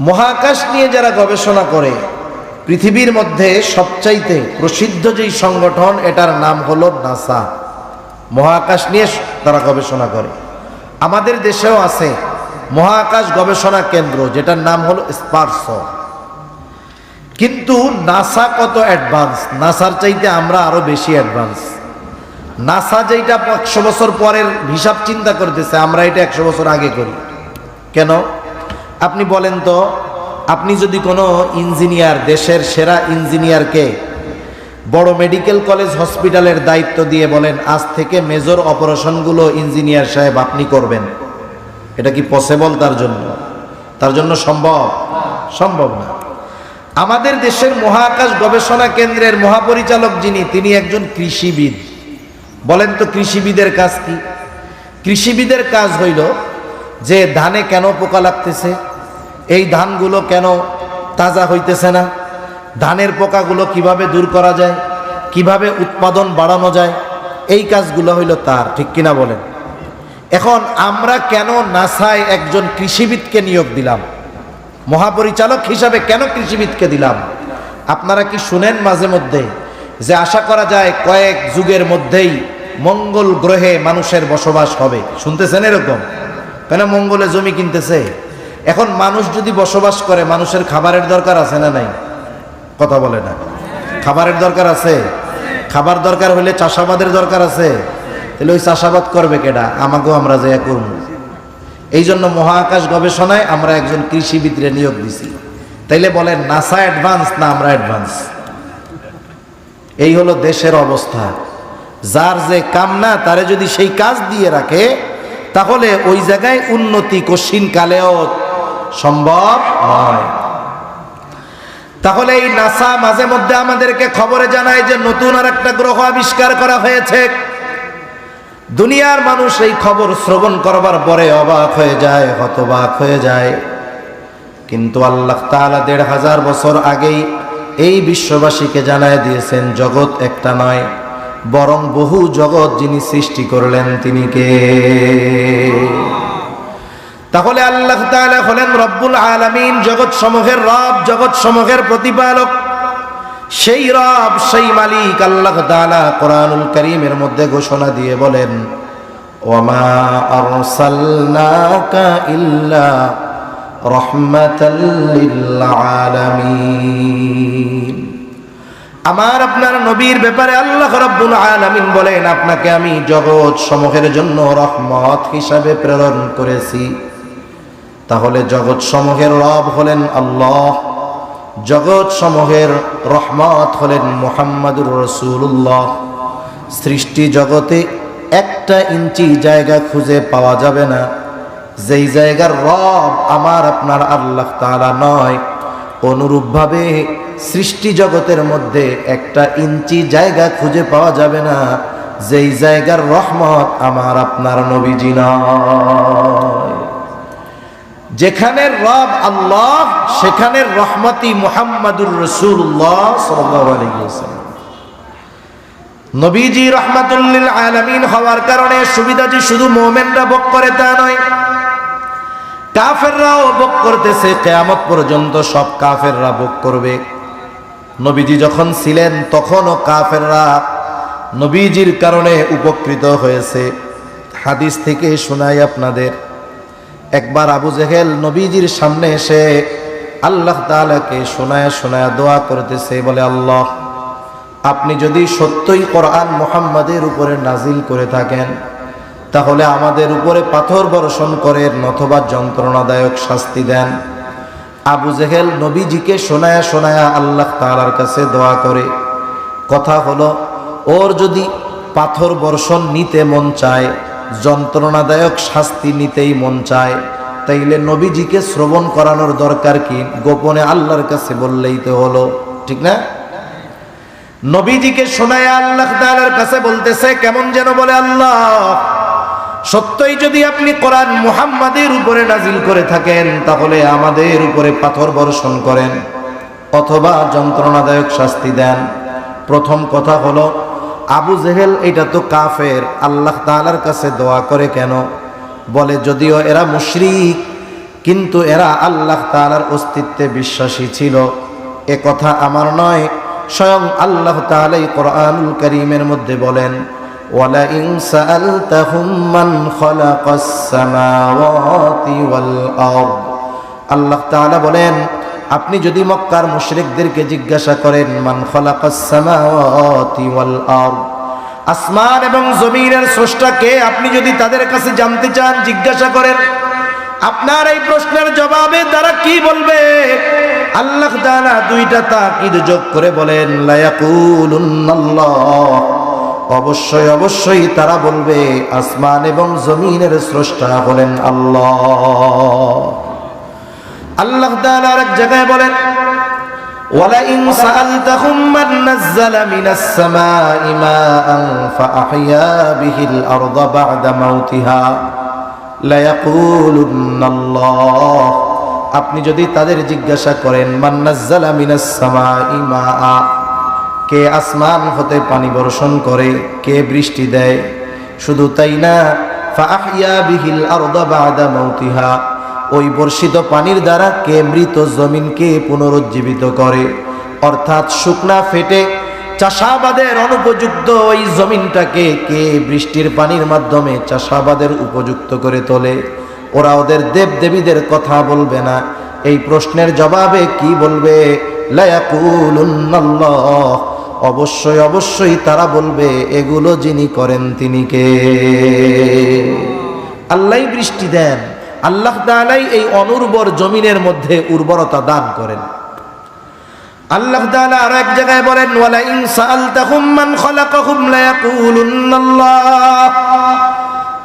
মহাকাশ নিয়ে যারা গবেষণা করে, পৃথিবীর মধ্যে সবচাইতে প্রসিদ্ধ যেই সংগঠন, এটার নাম হলো নাসা। মহাকাশ নিয়ে তারা গবেষণা করে। আমাদের দেশেও আছে মহাকাশ গবেষণা কেন্দ্র, যেটার নাম হলো স্পার্স। কিন্তু নাসা কত অ্যাডভান্স? নাসার চাইতে আমরা আরও বেশি অ্যাডভান্স। নাসা যেটা একশো বছর পরের হিসাব চিন্তা করতেছে, আমরা এটা একশো বছর আগে করি। কেন? আপনি বলেন তো, আপনি যদি কোনো ইঞ্জিনিয়ার, দেশের সেরা ইঞ্জিনিয়ারকে বড় মেডিকেল কলেজ হসপিটালের দায়িত্ব দিয়ে বলেন, আজ থেকে মেজর অপারেশনগুলো ইঞ্জিনিয়ার সাহেব আপনি করবেন। এটা কি পসিবল তার জন্য? তার জন্য সম্ভব? সম্ভব না। আমাদের দেশের মহাকাশ গবেষণা কেন্দ্রের মহাপরিচালক যিনি, তিনি একজন কৃষিবিদ। বলেন তো, কৃষিবিদের কাজ কি? কৃষিবিদের কাজ হইল যে ধানে কেন পোকা লাগতেছে? এই ধানগুলো কেন তাজা হইতেছে না? ধানের পোকাগুলো কীভাবে দূর করা যায়? কীভাবে উৎপাদন বাড়ানো যায়? এই কাজগুলো হইল তার, ঠিক কিনা বলেন? এখন আমরা কেন নাসায় একজন কৃষিবিদকে নিয়োগ দিলাম? মহাপরিচালক হিসাবে কেন কৃষিবিদকে দিলাম? আপনারা কি শুনেন মাঝে মধ্যে যে আশা করা যায় কয়েক যুগের মধ্যেই মঙ্গল গ্রহে মানুষের বসবাস হবে? শুনতেছেন এরকম? কেন মঙ্গলে জমি কিনতেছে? এখন মানুষ যদি বসবাস করে, মানুষের খাবারের দরকার আছে না নাই? কথা বলে না। খাবারের দরকার আছে? খাবার দরকার হলে চাষাবাদের দরকার আছে? তাহলে ওই চাষাবাদ করবে কেডা? আমাকেও আমরা যে করব। এই জন্য মহাকাশ গবেষণায় আমরা একজন কৃষিবিদরে নিয়োগ দিছি। তাইলে বলেন, নাসা অ্যাডভান্স না আমরা অ্যাডভান্স? এই হলো দেশের অবস্থা। যার যে কাম না, তারে যদি সেই কাজ দিয়ে রাখে, তাহলে ওই জায়গায় উন্নতি কশিন কালেও সম্ভব নয়। তাহলে এই নাসা মাঝে মধ্যে আমাদেরকে খবরে জানায় যে নতুন আর একটা গ্রহ আবিষ্কার করা হয়েছে। দুনিয়ার মানুষ এই খবর শ্রবণ করবার পরে অবাক হয়ে যায়, হতবাক হয়ে যায়। কিন্তু আল্লাহ তাআলা দেড় হাজার বছর আগেই এই বিশ্ববাসীকে জানায় দিয়েছেন, জগৎ একটা নয়, বরং বহু জগৎ যিনি সৃষ্টি করলেন তিনি কে? তাহলে আল্লাহ তাআলা হলেন রব্বুল আলামিন জগৎ সমূহের রব জগৎ সমূহের প্রতিপালক। সেই রব, সেই মালিক আল্লাহ তাআলা কোরআনুল করিমের মধ্যে ঘোষণা দিয়ে বলেন আলামিন। আমার আপনার নবীর ব্যাপারে আল্লাহ রাব্বুল আলামিন বলেন, আপনাকে আমি জগৎ সমূহের জন্য রহমত হিসাবে প্রেরণ করেছি। তাহলে জগৎ সমূহের রব হলেন আল্লাহ জগৎ সমূহের রহমত হলেন মোহাম্মদুর রসুল্লাহ সৃষ্টি জগতে একটা ইঞ্চি জায়গা খুঁজে পাওয়া যাবে না। যেই জায়গার রব আমার, আপনার আল্লাহ তাআলা নয়। অনুরূপভাবে সৃষ্টি জগতের মধ্যে একটা ইঞ্চি জায়গা খুঁজে পাওয়া যাবে না। যেই জায়গার রহমত আমার, আপনার নবীজি নয়। যেখানের রব আল্লাহ সেখানের রহমতি মুহাম্মাদুর রসুল্লাহ নবীজি রহমাতুল্লিল আলামিন হওয়ার কারণে সুবিধা যে শুধু মোমেনরা ভোগ করে তা নয়, কাফেররাও ভোগ করতেছে, কেয়ামত পর্যন্ত সব কাফেররা ভোগ করবে। নবীজি যখন ছিলেন, তখনও কাফেররা নবীজির কারণে উপকৃত হয়েছে। হাদিস থেকে শোনাই আপনাদের একবার আবু জেহেল নবীজির সামনে এসে আল্লাহ তালাকে শোনায় শোনায় দোয়া করতেছে, বলে, আল্লাহ, আপনি যদি সত্যই কোরআন মোহাম্মদের উপরে নাজিল করে থাকেন, তাহলে আমাদের উপরে পাথর বর্ষণ করেন অথবা যন্ত্রণাদায়ক শাস্তি দেন। আবু জেহেল নবীজিকে শোনায়া শোনায়া আল্লাহ তালার কাছে দোয়া করে। কথা হলো, ওর যদি পাথর বর্ষণ নিতে মন চায় যন্ত্রণাদায়ক শাস্তি নিতেই মন চায়। তাইলে নবীজিকে শ্রবণ করানোর দরকার কি? গোপনে আল্লাহর কাছে বললেই তো হলো। ঠিক না? নবীজিকে শোনায় আল্লাহ তাআলার কাছে বলতেছে, কেমন যেন বলে, আল্লাহ, সত্যই যদি আপনি কোরআন মুহাম্মাদের উপরে নাজিল করে থাকেন, তাহলে আমাদের উপরে পাথর বর্ষণ করেন। অথবা যন্ত্রণাদায়ক শাস্তি দেন। প্রথম কথা হলো আবু জেহেল এটা তো কাফের, আল্লাহ তালার কাছে দোয়া করে কেন? বলে, যদিও এরা মুশরিক, কিন্তু এরা আল্লাহ তালার অস্তিত্বে বিশ্বাসী ছিল। এ কথা আমার নয়, স্বয়ং আল্লাহ তাআলাই কোরআনুল করিমের মধ্যে বলেন আল্লাহ তাআলা বলেন আপনি যদি মক্কার মুশরিকদেরকে জিজ্ঞাসা করেন, মান খালাকাস সামাওয়াতি ওয়াল আরদ? আসমান এবং জমিনের স্রষ্টাকে আপনি যদি তাদের কাছে জানতে চান, জিজ্ঞাসা করেন, আপনার এই প্রশ্নের জবাবে তারা কি বলবে? আল্লাহ তাআলা দুইটা তাকিদ যোগ করে বলেন, লায়াকুলুন্নাল্লাহ। অবশ্যই অবশ্যই তারা বলবে, আসমান এবং জমিনের স্রষ্টা হলেন আল্লাহ। আল্লাহ তাআলা এক জায়গায় বলেন, ওয়ালাইন সাআলতাহুম মান নাযালা মিনাস সামাই মাআন ফাআহিয়া বিহিল আরদা বা'দা মাউতিহা লায়াকুলুন্না আল্লাহ আপনি যদি তাদের জিজ্ঞাসা করেন, মান নাযালা মিনাস সামাই মাআ? কে আসমান হতে পানি বর্ষণ করে, কে বৃষ্টি দেয়? শুধু তাই না, ফাআহিয়া বিহিল আরদা বা'দা মাউতিহা। ওই বর্ষিত পানির দ্বারা কে মৃত জমিনকে পুনরুজ্জীবিত করে? অর্থাৎ শুকনা ফেটে চাষাবাদের অনুপযুক্ত ওই জমিনটাকে কে বৃষ্টির পানির মাধ্যমে চাষাবাদের উপযুক্ত করে তোলে? ওরা ওদের দেব দেবীদের কথা বলবে না। এই প্রশ্নের জবাবে কি বলবে? অবশ্যই অবশ্যই তারা বলবে, এগুলো যিনি করেন তিনি কে? আল্লাহ বৃষ্টি দেন। আল্লাহ তাআলাই এই অনুর্বর জমিনের মধ্যে উর্বরতা দান করেন। আল্লাহ তাআলা আরও এক জায়গায় বলেন ওয়ালা ইন সাআলতাহুম মান খালাকাহুম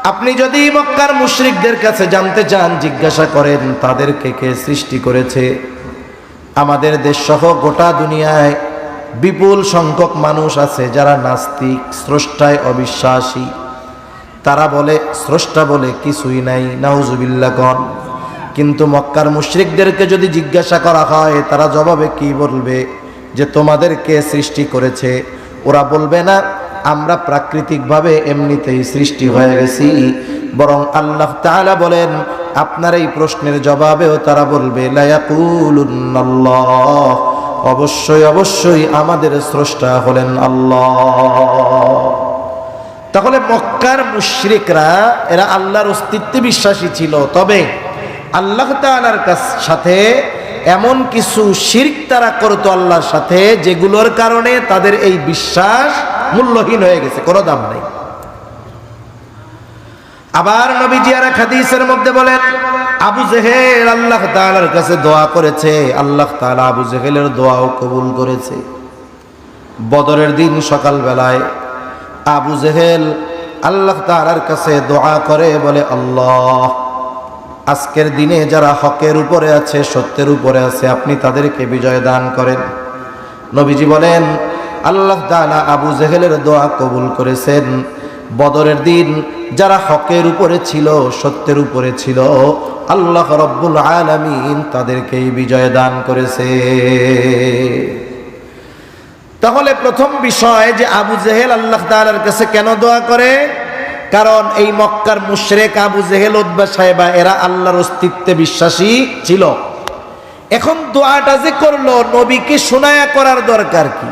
আপনি যদি মক্কার মুশরিকদের কাছে জানতে চান, জিজ্ঞাসা করেন, তাদেরকে কে সৃষ্টি করেছে? আমাদের দেশ সহ গোটা দুনিয়ায় বিপুল সংখ্যক মানুষ আছে যারা নাস্তিক, স্রষ্টায় অবিশ্বাসী। তারা বলে, স্রষ্টা বলে, কিছুই নাই নাউজুবিল্লা কন কিন্তু মক্কার মুশরিকদেরকে যদি জিজ্ঞাসা করা হয়, তারা জবাবে কি বলবে? যে তোমাদেরকে সৃষ্টি করেছে? ওরা বলবে না, আমরা প্রাকৃতিকভাবে এমনিতেই সৃষ্টি হয়ে গেছি। বরং আল্লাহ তাআলা বলেন, আপনার এই প্রশ্নের জবাবেও তারা বলবে অবশ্যই অবশ্যই আমাদের স্রষ্টা হলেন আল্লাহ। তাহলে মক্কার মুশরিকরা, এরা আল্লাহর অস্তিত্বে বিশ্বাসী ছিল। তবে আল্লাহ তাআলার কাছ- সাথে এমন কিছু শিরক তারা করতো আল্লাহর সাথে, যেগুলোর কারণে তাদের এই বিশ্বাস মূল্যহীন হয়ে গেছে, কোনো দাম নেই। আবার নবীজি এক মধ্যে বলেন, আবু জেহেল আল্লাহ তাআলার কাছে দোয়া করেছে। আল্লাহ তাআলা আবু জেহেলের দোয়াও কবুল করেছে। বদরের দিন সকালবেলায় আবু জেহেল আল্লাহ তাআলার কাছে দোয়া করে বলে, আল্লাহ, আজকের দিনে যারা হকের উপরে আছে, সত্যের উপরে আছে, আপনি তাদেরকে বিজয় দান করেন। নবীজি বলেন, আল্লাহ তাআলা আবু জেহেলের দোয়া কবুল করেছেন। বদরের দিন যারা হকের উপরে ছিল, সত্যের উপরে ছিল, আল্লাহ রব্বুল আলামিন তাদেরকেই বিজয় দান করেছে। তাহলে প্রথম বিষয় যে আবু জেহেল আল্লাহ তাআলার কাছে কেন দোয়া করে? কারণ এই মক্কার মুশরেক আবু জেহেল উদ্বা সাহেবা, এরা আল্লাহর অস্তিত্বে বিশ্বাসী ছিল। এখন দোয়াটা যে করল, নবীকে শোনায়া করার দরকার কি?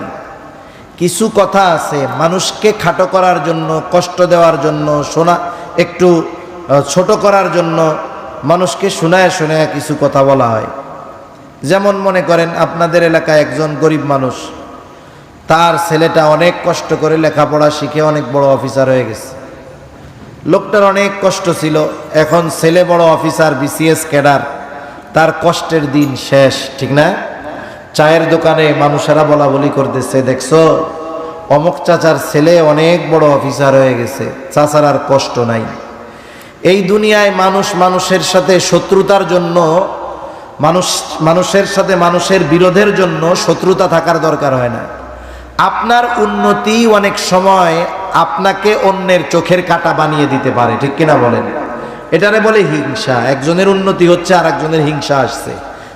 কিছু কথা আছে, মানুষকে খাটো করার জন্য, কষ্ট দেওয়ার জন্য, শোনা, একটু ছোট করার জন্য মানুষকে শোনায় শোনায় কিছু কথা বলা হয়। যেমন মনে করেন, আপনাদের এলাকায় একজন গরিব মানুষ তার ছেলেটা অনেক কষ্ট করে লেখাপড়া শিখে অনেক বড় অফিসার হয়ে গেছে। লোকটার অনেক কষ্ট ছিল। এখন ছেলে বড় অফিসার, বিসিএস ক্যাডার। তার কষ্টের দিন শেষ, ঠিক না? চায়ের দোকানে মানুষেরা বলা বলি করতেছে, দেখছ, অমুক চাচার ছেলে অনেক বড় অফিসার হয়ে গেছে, চাচার আর কষ্ট নাই। এই দুনিয়ায় মানুষ মানুষের সাথে শত্রুতার জন্য, মানুষ, মানুষের সাথে মানুষের বিরোধের জন্য শত্রুতা থাকার দরকার হয় না। আপনার উন্নতি অনেক সময় আপনাকে অন্যের চোখের কাটা বানিয়ে দিতে পারে, ঠিক কিনা বলেন? এটারে বলে হিংসা, একজনের উন্নতি হচ্ছে আর একজনের হিংসা আসছে।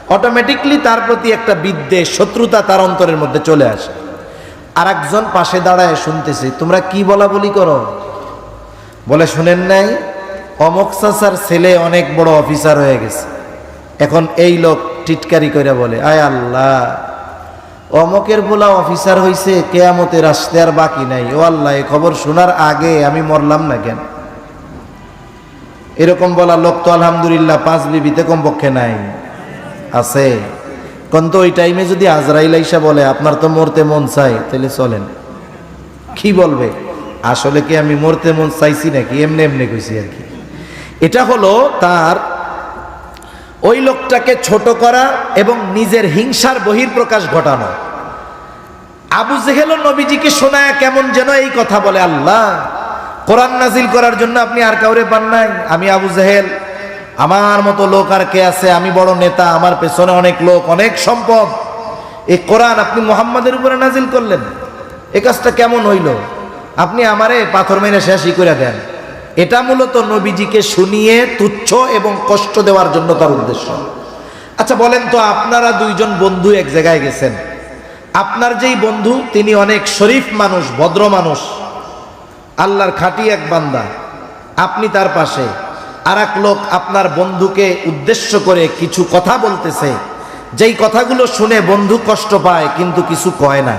অটোমেটিকলি তার প্রতি একটা বিদ্বেষ, শত্রুতা তার অন্তরের মধ্যে চলে আসে। আর একজন পাশে দাঁড়ায় শুনতেছে, তোমরা কি বলা বলি করো? বলে, শুনেন নাই, অমক চাচার ছেলে অনেক বড় অফিসার হয়ে গেছে। এখন এই লোক টিটকারি করে বলে, আয় আল্লাহ অমকের বলা অফিসার হইছে, কেয়ামতের আসতে আর বাকি নাই। ও আল্লাহ খবর শোনার আগে আমি মরলাম না কেন? এরকম বলা লোক তো আলহামদুলিল্লাহ পাঁচ বিবিতে কমপক্ষে নাই। আছে। কিন্তু ওই টাইমে যদি আজরাইল আইসা বলে, আপনার তো মরতে মন চাই তাহলে চলেন। কি বলবে? আসলে কি আমি মরতে মন চাইছি নাকি? এমনি এমনি কইছি আর কি। এটা হলো তার ওই লোকটাকে ছোট করা এবং নিজের হিংসার বহির্প্রকাশ ঘটানো। আবু জেহেল নবীজিকে শোনায় কেমন যেন এই কথা বলে, আল্লাহ, কোরআন নাজিল করার জন্য আপনি আর কাউরে পান নাই। আমি আবু জেহেল, আমার মতো লোক আর কে আছে? আমি বড় নেতা, আমার পেছনে অনেক লোক, অনেক সম্পদ। এই কোরআন আপনি মোহাম্মদের উপরে নাজিল করলেন। এ কাজটা কেমন হইল? আপনি আমারে পাথর মেরে শেষই করে দেন। এটা মূলত নবীজিকে শুনিয়ে তুচ্ছ এবং কষ্ট দেওয়ার জন্য তার উদ্দেশ্য। আচ্ছা বলেন তো আপনারা দুইজন বন্ধু এক জায়গায় গেছেন। আপনার যেই বন্ধু, তিনি অনেক শরীফ মানুষ, ভদ্র মানুষ। আল্লাহর খাঁটি এক বান্দা। আপনি তার পাশে। আর লোক আপনার বন্ধুকে উদ্দেশ্য করে কিছু কথা বলতেছে। যেই কথাগুলো শুনে বন্ধু কষ্ট পায়, কিন্তু কিছু কয় না।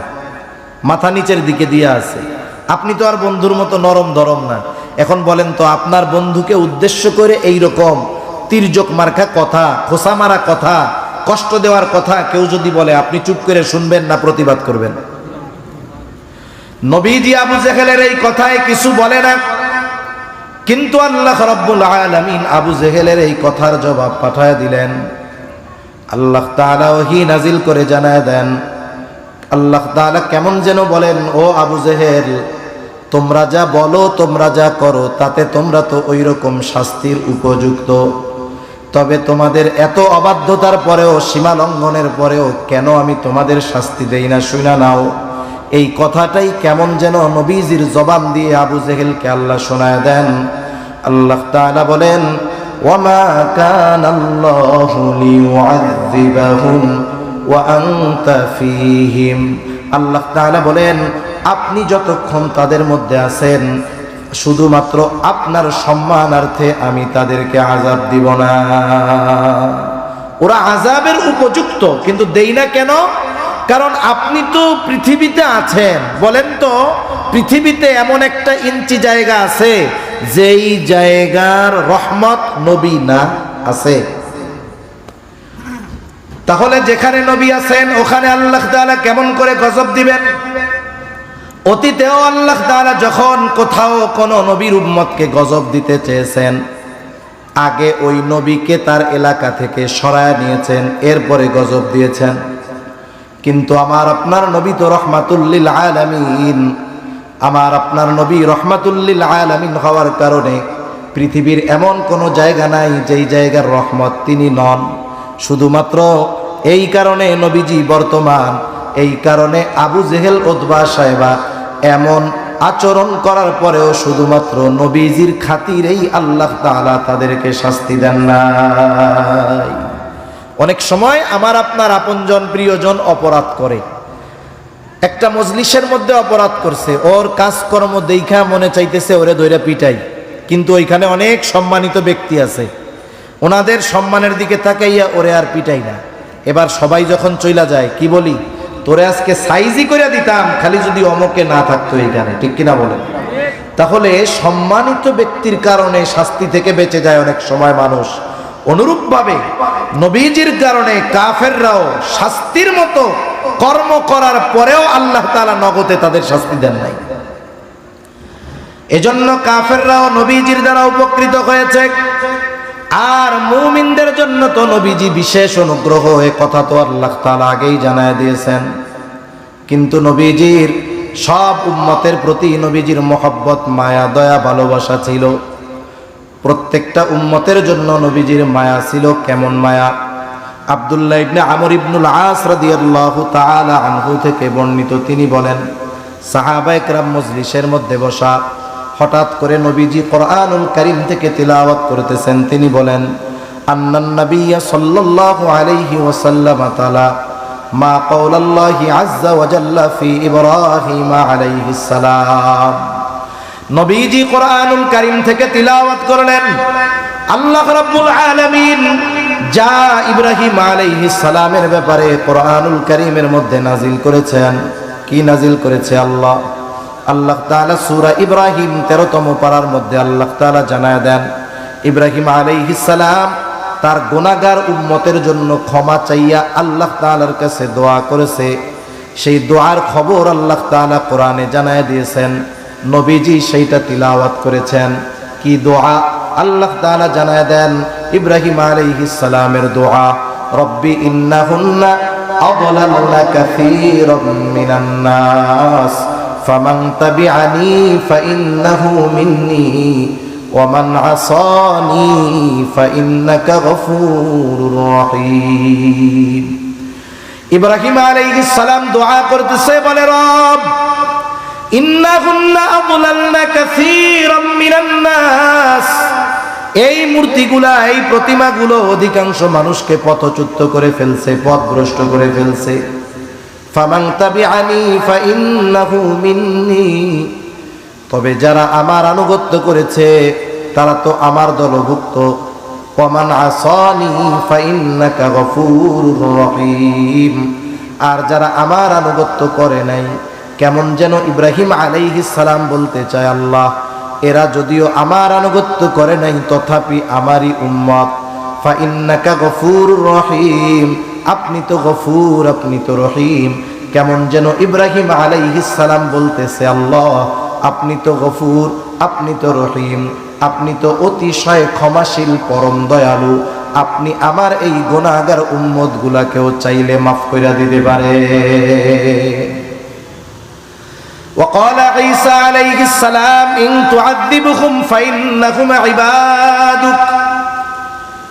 মাথা নিচের দিকে দিয়ে আছে। আপনি তো আর বন্ধুর মতো নরম ধরম না। এখন বলেন তো, আপনার বন্ধুকে উদ্দেশ্য করে এই রকম তির্যক মার্কা কথা, খোসা মারা কথা, কষ্ট দেওয়ার কথা কেউ যদি বলে, আপনি চুপ করে শুনবেন না, প্রতিবাদ করবেন। নবীজি আবু জেহেলের এই কথায় কিছু বলে না। কিন্তু আল্লাহ রব্বুল আলামিন আবু জেহেলের এই কথার জবাব পাঠায় দিলেন। আল্লাহ তাআলা ওহী নাজিল করে জানায় দেন। আল্লাহ তাআলা কেমন যেন বলেন, ও আবু জেহেল তোমরা যা বলো, তোমরা যা করো, তাতে তোমরা তো ওই রকম শাস্তির উপযুক্ত। তবে তোমাদের এত অবাধ্যতার পরেও, সীমা লঙ্ঘনের পরেও কেন আমি তোমাদের শাস্তি দেই না, শুনা নাও। এই কথাটাই কেমন যেন নবীজির জবান দিয়ে আবু জেহেলকে আল্লাহ শোনায় দেন। আল্লাহ তাআলা বলেন, ওয়ামা আল্লাহ বলেন আপনি যতক্ষণ তাদের মধ্যে আছেন, শুধুমাত্র আপনার সম্মানার্থে আমি তাদেরকে আজাব দিব না। ওরা আজাবের উপযুক্ত, কিন্তু দেই না কেন? কারণ আপনি তো পৃথিবীতে আছেন, বলেন তো, পৃথিবীতে এমন একটা ইঞ্চি জায়গা আছে, যেই জায়গার রহমত নবী না আছে। তাহলে যেখানে নবী আছেন, ওখানে আল্লাহ তাআলা কেমন করে গজব দিবেন? অতীতেও আল্লাহ তাআলা যখন কোথাও কোনো নবীর উম্মতকে গজব দিতে চেয়েছেন, আগে ওই নবীকে তার এলাকা থেকে সরায় নিয়েছেন, এরপরে গজব দিয়েছেন। কিন্তু আমার আপনার নবী তো রহমাতুল্লিল আলামিন। আমার আপনার নবী রহমাতুল্লিল আলামিন হওয়ার কারণে পৃথিবীর এমন কোনো জায়গা নাই যেই জায়গার রহমত তিনি নন। শুধুমাত্র এই কারণে নবীজি বর্তমান, এই কারণে আবু জেহেল ওদবা সাহেবা এমন আচরণ করার পরেও শুধুমাত্র নবীজির খাতিরেই আল্লাহ তাআলা তাদেরকে শাস্তি দেন নাই। অনেক সময় আমার আপনার আপনজন প্রিয়জন অপরাধ করে। একটা মজলিসের মধ্যে অপরাধ করছে। ওর কাজকর্ম দেখা মনে চাইতেছে ওরে দৈরা পিটাই। কিন্তু ওইখানে অনেক সম্মানিত ব্যক্তি আছে। ওনাদের সম্মানের দিকে তাকাইয়া ওরে আর পিটাই না। এবার সবাই যখন চইলা যায়, কি বলি? তোরে আজকে সাইজই করে দিতাম, খালি যদি অমকে না থাকতো এইখানে ঠিক কিনা বলেন? তাহলে সম্মানিত ব্যক্তির কারণে শাস্তি থেকে বেঁচে যায় অনেক সময় মানুষ। অনুরূপভাবে নবীজির কারণে কাফেররাও শাস্তির মতো কর্ম করার পরেও আল্লাহ তাআলা নগদে তাদের শাস্তি দেন নাই। এজন্য কাফেররাও নবীজির দ্বারা উপকৃত হয়েছে। আর মুমিনদের জন্য তো নবীজি বিশেষ অনুগ্রহ, এ কথা তো আল্লাহ তাআলা আগেই জানায় দিয়েছেন। কিন্তু নবীজির সব উম্মতের প্রতি নবীজির মহব্বত, মায়া, দয়া, ভালোবাসা ছিল। প্রত্যেকটা উম্মতের জন্য নবীজির মায়া ছিল কেমন মায়া? আব্দুল্লাহ ইবনে আমর ইবনুল আস রাদিয়াল্লাহু তাআলা আনহু থেকে বর্ণিত তিনি বলেন সাহাবা একরাম মজলিসের মধ্যে বসা হঠাৎ করে নবীজি কোরআনুল করিম থেকে তিলাওয়াত করতেছেন। তিনি বলেন, আন্নান নাবিয়্যা সাল্লাল্লাহু আলাইহি ওয়াসাল্লাম তাআলা, মা কওলাল্লাহি আযজা ওয়া জাল্লা ফি ইব্রাহিম আলাইহিস সালাম। নবীজি কোরআনুল কারীম থেকে তিলাওয়াত করলেন, আল্লাহ রাব্বুল আলামিন যা ইব্রাহিম আলাইহিস সালামের ব্যাপারে কোরআনুল করিমের মধ্যে নাজিল করেছেন। কি নাজিল করেছে আল্লাহ? আল্লাহ তাআলা সূরা ইব্রাহিম 13তম পারার মধ্যে আল্লাহ তাআলা জানায় দেন, ইব্রাহিম আলাইহিস সালাম তার গুনাহগার উম্মতের জন্য ক্ষমা চাইয়া আল্লাহ তাআলার কাছে দোয়া করেছে। সেই দোয়ার খবর আল্লাহ তাআলা কোরআনে জানায় দিয়েছেন, নবীজি সেইটা তিলাওয়াত করেছেন। কি দোয়া? আল্লাহ তাআলা জানায় দেন, ইব্রাহিম আলাইহিস সালামের দোয়া, রব্বি ইন্নাহুন্না আদলাল্না কাসীরাম মিনান ফামান তাবিআনি ফাইন্নাহু মিন্নি ومن عصاني فإنك غفور رحيم ইব্রাহিম আলাইহিস সালাম দোয়া করতেছে বলে রব ইন্নাহুন্না আদলালনা কাসীরাম মিনান নাস এই মূর্তিগুলা এই প্রতিমাগুলো অধিকাংশ মানুষকে পথচ্যুত করে ফেলছে পথভ্রষ্ট করে ফেলছে তবে যারা আমার আনুগত্য করেছে, তারা তো আমার দলভুক্ত। আর যারা আমার আনুগত্য করে নাই, কেমন যেন ইব্রাহিম আলাইহিস সালাম বলতে চায় আল্লাহ, এরা যদিও আমার আনুগত্য করে নাই, তথাপি আমারই উম্মত। ফাইন্নাকা গফুরুর রহিম। আপনি তো গফুর আপনি তো রহিম কেমন যেন ইব্রাহিম আলাইহিস সালাম বলতেছে আল্লাহ আপনি তো গফুর আপনি তো রহিম আপনি তো অতিশয় ক্ষমাশীল পরম দয়ালু আপনি আমার এই গুণাগার উম্মত গুলাকেও চাইলে মাফ করে দিতে পারে وقال عيسى عليه السلام إن تعذبهم فإنهم عبادك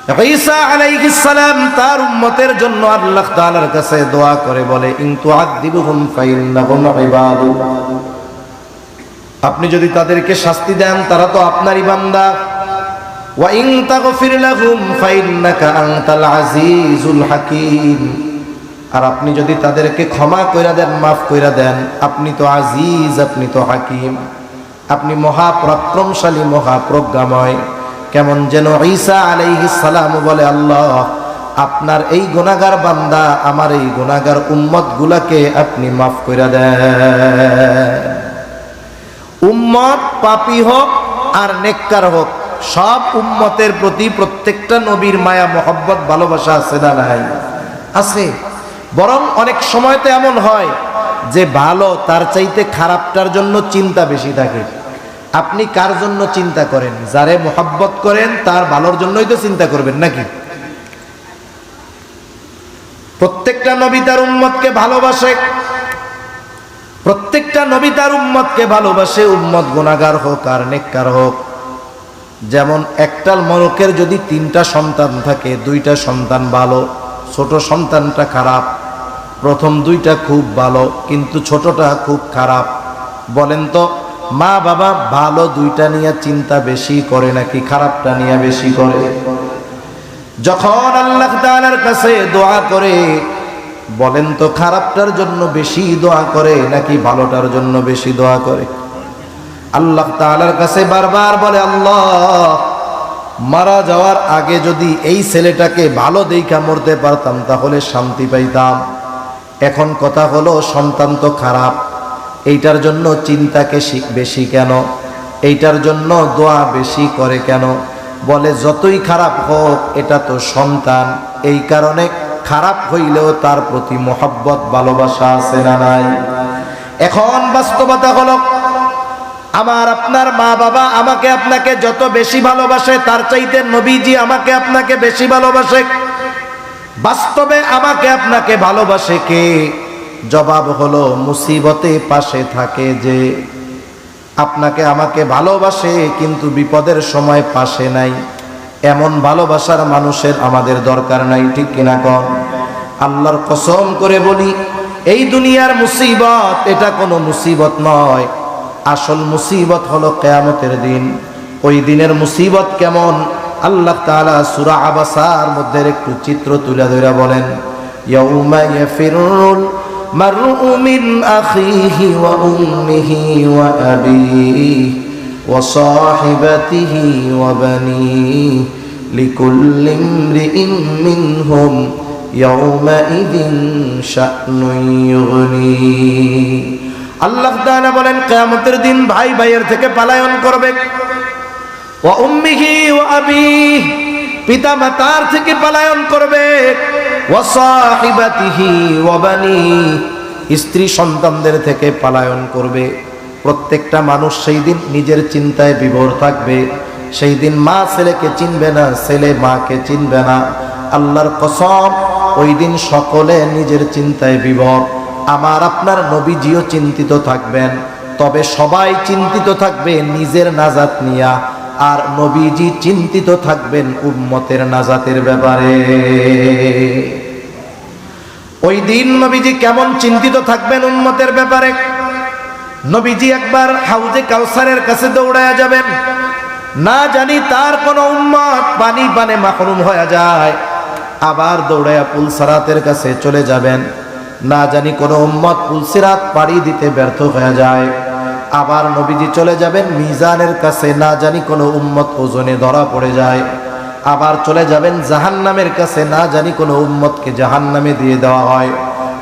ঈসা আলাইহিস সালাম তার উম্মতের জন্য আল্লাহ তাআলার কাছে দোয়া করে বলে, ইন তুআদ্দিবুহুম ফাইন্নাহুম ইবাদুক আপনি যদি তাদেরকে শাস্তি দেন, তারা তো আপনারই বান্দা। ওয়া ইন তাগফির লাহুম ফাইন্নাকা আনতাল আজিজুল হাকীম। আর আপনি যদি তাদেরকে ক্ষমা কইরা দেন, মাফ কইরা দেন, আপনি তো আজিজ, আপনি তো হাকিম। আপনি মহাপরাক্রমশালী, মহাপ্রজ্ঞাময়। কেমন যেন ঈসা আলাইহিস সালাম বলে, আল্লাহ, আপনার এই গুনাহগার বান্দা আমার এই গুনাহগার উম্মত গুলাকে আপনি মাফ কইরা দেন। উম্মত পাপি হোক আর নেককার হোক, সব উম্মতের প্রতি প্রত্যেকটা নবীর মায়া, মহব্বত, ভালোবাসা আছে না নাই? আছে। বরং অনেক সময় তো এমন হয় যে ভালো তার চাইতে খারাপটার জন্য চিন্তা বেশি থাকে। আপনি কার জন্য চিন্তা করেন? যারে মোহাব্বত করেন, তার ভালোর জন্যই তো চিন্তা করবেন নাকি? প্রত্যেকটা নবী তার উম্মতকে ভালোবাসে। প্রত্যেকটা নবী তার উম্মতকে ভালোবাসে। উম্মত গুণাগার হোক আর নেককার হোক। যেমন একটাল মরকের যদি তিনটা সন্তান থাকে, দুইটা সন্তান ভালো, ছোট সন্তানটা খারাপ, প্রথম দুইটা খুব ভালো, কিন্তু ছোটটা খুব খারাপ। বলেন তো মা বাবা ভালো দুইটা নিয়ে চিন্তা বেশি করে নাকি খারাপটা নিয়ে বেশি করে? যখন আল্লাহ তাআলার কাছে দোয়া করে, বলেন তো খারাপটার জন্য বেশি দোয়া করে নাকি ভালোটার জন্য বেশি দোয়া করে? আল্লাহ তাআলার কাছে বারবার বলে, আল্লাহ, মারা যাওয়ার আগে যদি এই ছেলেটাকে ভালো দেখা মরতে পারতাম, তাহলে শান্তি পাইতাম। এখন কথা হলো, সন্তান তো খারাপ। এইটার জন্য চিন্তাকে বেশি কেন? এইটার জন্য দোয়া বেশি করে কেন? বলে, যতই খারাপ হোক, এটা তো সন্তান। এই কারণে খারাপ হইলেও তার প্রতি মোহাব্বত, ভালোবাসা আছে না নাই? এখন বাস্তবতা হলো, আমার আপনার মা বাবা আমাকে আপনাকে যত বেশি ভালোবাসে, তার চাইতে নবীজি আমাকে আপনাকে বেশি ভালোবাসে। বাস্তবে আমাকে আপনাকে ভালোবাসে কে? জবাব হলো, মুসিবতে পাশে থাকে যে। আপনাকে আমাকে ভালোবাসে, কিন্তু বিপদের সময় পাশে নাই। এমন ভালোবাসার মানুষের আমাদের দরকার নাই, ঠিক কিনা কন? আল্লাহর কসম করে বলি, এই দুনিয়ার মুসিবত, এটা কোনো মুসিবত নয়। আসল মুসিবত হলো কেয়ামতের দিন। ওই দিনের মুসিবত কেমন? আল্লাহ তাআলা সুরা আবাসার মধ্যে একটু চিত্র তুলে ধরে বলেন, ইয়াউমা ইয়াফিরুল উম্মিহি ওয়া আবিহি ওয়া সাহিবাতিহি ওয়া বানিহি লিকুল্লি ইমরিইম মিনহুম ইয়াউমাইদিন শা'নুন ইউগনি। আল্লাহ তাআলা বলেন, কিয়ামতের দিন ভাই ভাইয়ের থেকে পালায়ন করবে। ওয়া উম্মিহি ওয়া আবিহি পিতা মাতার থেকে পালায়ন করবে। স্ত্রী সন্তানদের থেকে পালায়ন করবে। প্রত্যেকটা মানুষ সেই দিন নিজের চিন্তায় বিভোর থাকবে। সেই দিন মা ছেলেকে চিনবে না, ছেলে মাকে চিনবে না। আল্লাহর কসম, ওই দিন সকলে নিজের চিন্তায় বিভোর। আমার আপনার নবীজিও চিন্তিত থাকবেন, তবে সবাই চিন্তিত থাকবে নিজের নাজাত নিয়া। আর নবীজি চিন্তিত থাকবেন উম্মতের নাজাতের ব্যাপারে। ওই দিন নবীজি কেমন চিন্তিত থাকবেন উম্মতের ব্যাপারে? নবীজি একবার হাউজে কাউসারের কাছে দৌড়ায়া যাবেন। না জানি তার কোন উম্মত পানি পানে মাহরুম হয়ে যায়। আবার দৌড়ায়া পুলসারাতের কাছে চলে যাবেন। না জানি কোন উম্মত পুলসিরাত পাড়ি দিতে ব্যর্থ হয়ে যায়। আবার নবীজি চলে যাবেন, মিজানের কাছে না জানি কোনো উম্মত ওজনে ধরা পড়ে যায়। আবার চলে যাবেন, জাহান্নামের কাছে না জানি কোনো উম্মতকে জাহান্নামে দিয়ে দেওয়া হয়।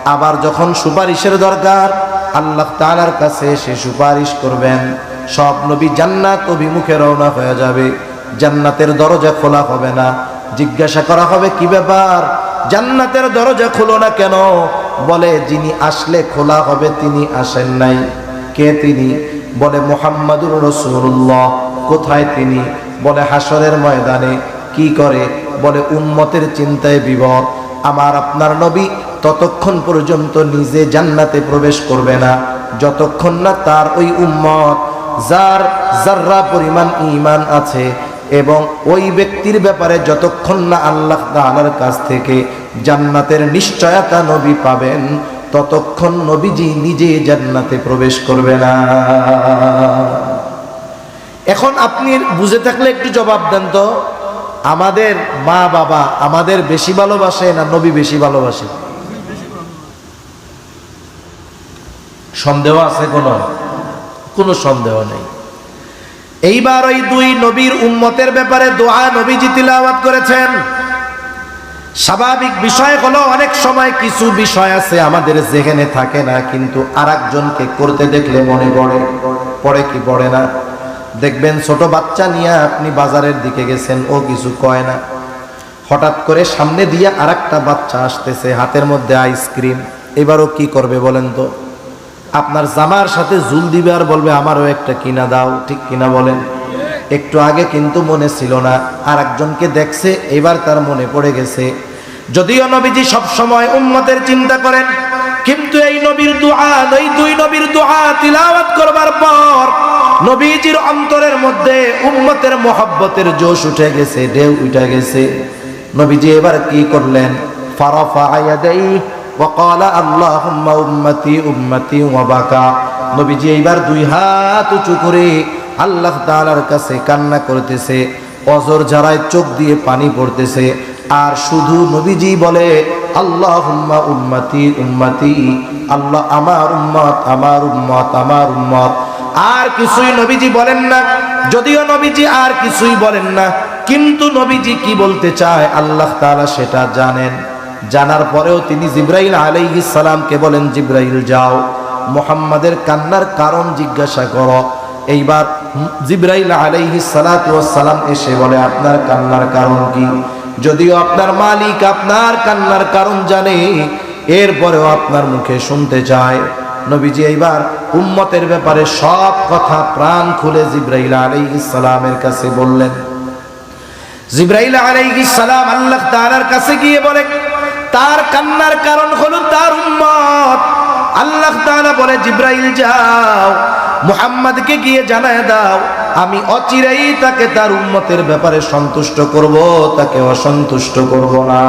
আবার যখন সুপারিশের দরকার, আল্লাহ তাআলার কাছে সে সুপারিশ করবেন। সব নবী জান্নাত অভিমুখে রওনা হয়ে যাবে। জান্নাতের দরজা খোলা হবে না। জিজ্ঞাসা করা হবে, কি ব্যাপার? জান্নাতের দরজা খোলো না কেন? বলে, যিনি আসলে খোলা হবে, তিনি আসেন নাই। কে তিনি? বলে, মোহাম্মদুর রসুল্লাহ কোথায় তিনি? বলে হাসরের ময়দানে। কি করে? বলে, উম্মতের চিন্তায় বিবর। আমার আপনার নবী ততক্ষণ পর্যন্ত নিজে জান্নাতে প্রবেশ করবে না। যতক্ষণ না তার ওই উম্মত, যার জাররা পরিমাণ ইমান আছে এবং ওই ব্যক্তির ব্যাপারে যতক্ষণ না আল্লাহ তাআলার কাছ থেকে জান্নাতের নিশ্চয়তা নবী পাবেন ততক্ষণ নবীজি নিজে জান্নাতে প্রবেশ করবে না। এখন আপনি বুঝে থাকলে একটু জবাব দেন তো, আমাদের মা বাবা আমাদের বেশি ভালোবাসে না নবী বেশি ভালোবাসে? সন্দেহ আছে কোনো? কোনো সন্দেহ নেই। এইবার ওই দুই নবীর উম্মতের ব্যাপারে দোয়া নবীজি তিলাওয়াত করেছেন। স্বাভাবিক বিষয় হলো, অনেক সময় কিছু বিষয় আছে আমাদের যেখানে থাকে না, কিন্তু আর একজনকে করতে দেখলে মনে পড়ে। পড়ে কি পড়ে না? দেখবেন ছোট বাচ্চা নিয়ে আপনি বাজারের দিকে গেছেন, ও কিছু কয় না। হঠাৎ করে সামনে দিয়ে আর বাচ্চা আসতেছে, হাতের মধ্যে আইসক্রিম। এবারও কি করবে বলেন তো? আপনার জামার সাথে জুল দিবে আর বলবে, আমারও একটা কিনা দাও। ঠিক কিনা বলেন? একটু আগে কিন্তু মনে ছিল না আর একজনকে দেখছে এবার তার মনে পড়ে গেছে যদিও নবীজি সব সময় উম্মতের চিন্তা করেন কিন্তু এই নবীর দোয়া এই দুই নবীর দোয়া তিলাওয়াত করবার পর নবীজির অন্তরের মধ্যে উম্মতের মোহাব্বতের জোশ উঠে গেছে ঢেউ উঠে গেছে নবীজি এবার কি করলেন ফারাফা আয়াদাই وقال اللهم উম্মতি উম্মতি ওয়াবাকা নবীজি এইবার দুই হাত উঁচু করে আল্লাহ তাআলার কাছে কান্না করতেছে, অজর ঝাড়ায় চোখ দিয়ে পানি পড়তেছে, আর শুধু নবীজি বলে আল্লাহ উম্মতি উম্মতি, আল্লাহ আমার উম্মত আমার উম্মত আমার উম্মত। আর কিছুই নবীজি বলেন না, যদিও নবীজি আর কিছুই বলেন না, কিন্তু নবীজি কি বলতে চায় আল্লাহ তালা সেটা জানেন। জানার পরেও তিনি জিব্রাইল আলাইহিস সালামকে বলেন, জিব্রাইল, যাও। মোহাম্মদের কান্নার কারণ জিজ্ঞাসা করো। এইবার জিব্রাইল আলাইহিস সালাতু সালাম এসে বলে, আপনার কান্নার কারণ কি? যদিও আপনার মালিক আপনার কান্নার কারণ জানে, এরপরেও আপনার মুখে শুনতে চায়। নবীজি এইবার উম্মতের ব্যাপারে সব কথা প্রাণ খুলে জিব্রাইল আলাইহিস সালামের কাছে বললেন। জিব্রাইল আলাইহিস সালাম আল্লাহ তাআলার কাছে গিয়ে বলে, তার কান্নার কারণ হলো তার উম্মত। আল্লাহ বলে, জিব্রাইল যাও, মুহাম্মাদকে গিয়ে জানায় দাও, আমি অচিরেই তাকে তার উন্মতের ব্যাপারে সন্তুষ্ট করব, তাকে অসন্তুষ্ট করব না।